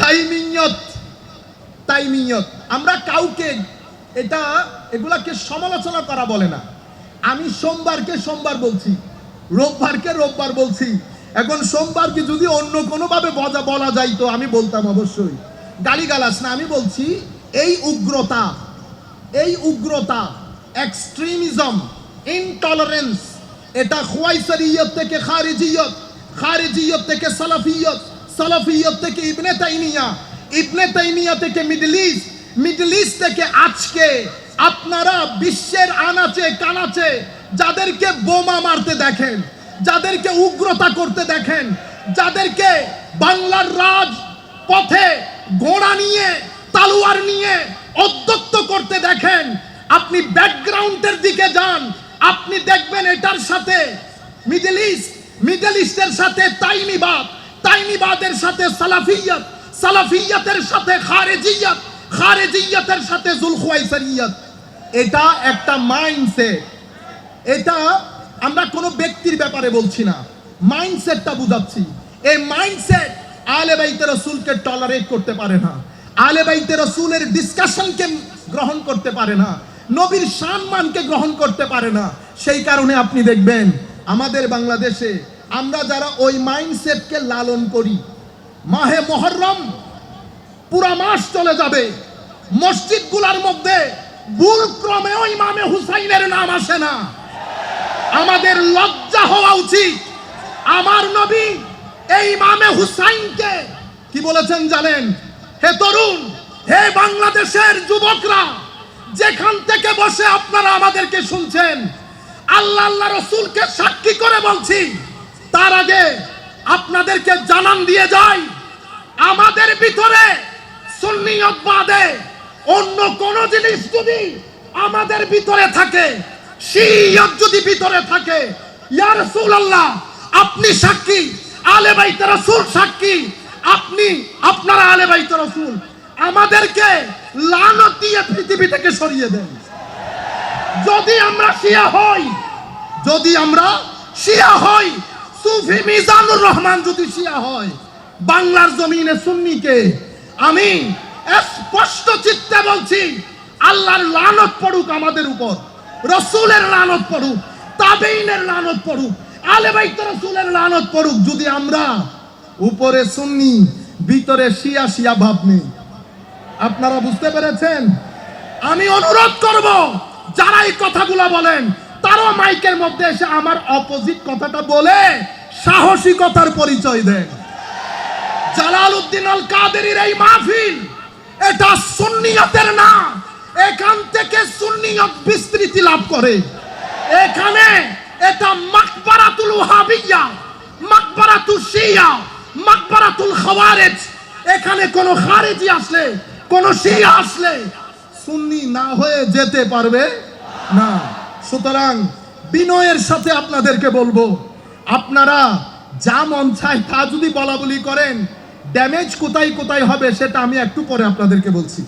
তাইমিয়ত তাইমিয়ত আমরা কাউকে এটা, এগুলাকে সমালোচনা করা বলে না। আমি সোমবারকে সোমবার বলছি, রোববারকে রোববার বলছি। এখন সোমবারকে যদি অন্য কোনোভাবে বজা বলা যায় তো আমি বলতাম অবশ্যই। গালিগালাস না, আমি বলছি, এই উগ্রতা এই উগ্রতা এক্সট্রিমিজম ইনটলারেন্স এটা খোয়াইসারিয়ত থেকে খারিজিয়ত খারিজিয়ত থেকে সালাফিয়ত সালাফিয়ত থেকে ইবনে তাইমিয়া ইবনে তাইমিয়া থেকে মিডল ইস্ট মিডল ইস্ট থেকে আজকে আপনারা বিশ্বের আনাচে, কানাচে যাদেরকে বোমা মারতে দেখেন, যাদেরকে উগ্রতা করতে দেখেন, যাদেরকে বাংলার রাজ পথে ঘোড়া নিয়ে, তালুয়ার নিয়ে অধ্যক্ত করতে দেখেন, আপনি ব্যাকগ্রাউন্ডের দিকে যান, আপনি দেখবেন এটার সাথে মিডল ইস্ট, মিডল ইস্টের সাথে তাইমিবাদ তাইমিবাদের সাথে সালাফিয়ত, সালাফিয়তের সাথে খারেজিয়ত, খারেজিয়তের সাথে জুলখুয়াইসারিয়ত। এটা একটা মাইন্ডসেট এটা আমরা কোনো ব্যক্তির ব্যাপারে বলছি না। মাইন্ডসেটটা বুঝাচ্ছি। এই মাইন্ডসেট আলে বাইতে রসুলকে টলারেট করতে পারে না। আলে বাইতে রসুলের ডিসকাশনকে গ্রহণ করতে পারে না। নবীর সম্মানকে গ্রহণ করতে পারে না। সেই কারণে আপনি দেখবেন, আমাদের বাংলাদেশে আমরা যারা ওই মাইন্ডসেটকে লালন করি, মাহে মহরম, পুরা মাস চলে যাবে, মসজিদগুলোর মধ্যে ভুল ক্রমেও ইমামে হুসাইনের নাম আসে না। আমাদের লজ্জা হওয়া উচিত। আমার নবী এই ইমামে হুসাইনকে কি বলেছেন জানেন? হে তরুণ, হে বাংলাদেশের যুবকরা, যেখান থেকে বসে আপনারা আমাদেরকে শুনছেন, আল্লাহ আল্লাহ রসুলকে সাক্ষী করে বলছি তার আগে আপনাদেরকে জানান দিয়ে যাই, আমাদের ভিতরে সুন্নিয়ত বাদে অন্য কোন জিনিস যদি আমাদের ভিতরে থাকে যদি ভিতরে থাকে, ইয়া আপনি সাক্ষী, আলে বাইত রাসূল সাক্ষী, আপনি আপনারা আলে বাইত রাসূল। আমাদেরকে লানত দিয়ে পৃথিবী থেকে সরিয়ে দেন। যদি আমরা শিয়া হই, যদি আমরা শিয়া হই সুফি মিজানুর রহমান যদি শিয়া হয়, বাংলার জমিনে সুন্নিকে আমি স্পষ্ট চিত্তে বলছি, আল্লাহর লানত পড়ুক আমাদের উপর, রসুলের লানত পড়ুক তাবেইনের লানত পড়ুক, আলে বাইত রসুলের লানত পড়ুক, যদি আমরা উপরে সুন্নি, ভিতরে শিয়া শিয়া ভাব নেই। আপনারা বুঝতে পেরেছেন? আমি অনুরোধ করব যারা এই কথাগুলো বলেন তারাও মাইকের মধ্যে এসে আমার অপোজিট কথাটা বলে সাহসিকতার পরিচয় দেন জালাল উদ্দিন আল কাদেরের এই মাহফিল, এটা সুন্নিয়তের না, এখান থেকে সুন্নিয়ত বিস্তৃতি লাভ করে। এখানে এটা মাকবারাতুল ওয়াহাবিয়া মাকবারাতুল শিয়া, মাকবারাতুল খাওয়ারেজ। এখানে কোন খারেজি আসলে, কোন শিয়া আসলে সুন্নি না হয়ে যেতে পারবে না। সুতরাং বিনয়ের সাথে আপনাদেরকে বলব, আপনারা যা মন চায় তা যদি বলা বলি করেন ড্যামেজ কোথায় কোথায় হবে সেটা আমি একটু পরে আপনাদেরকে বলছি।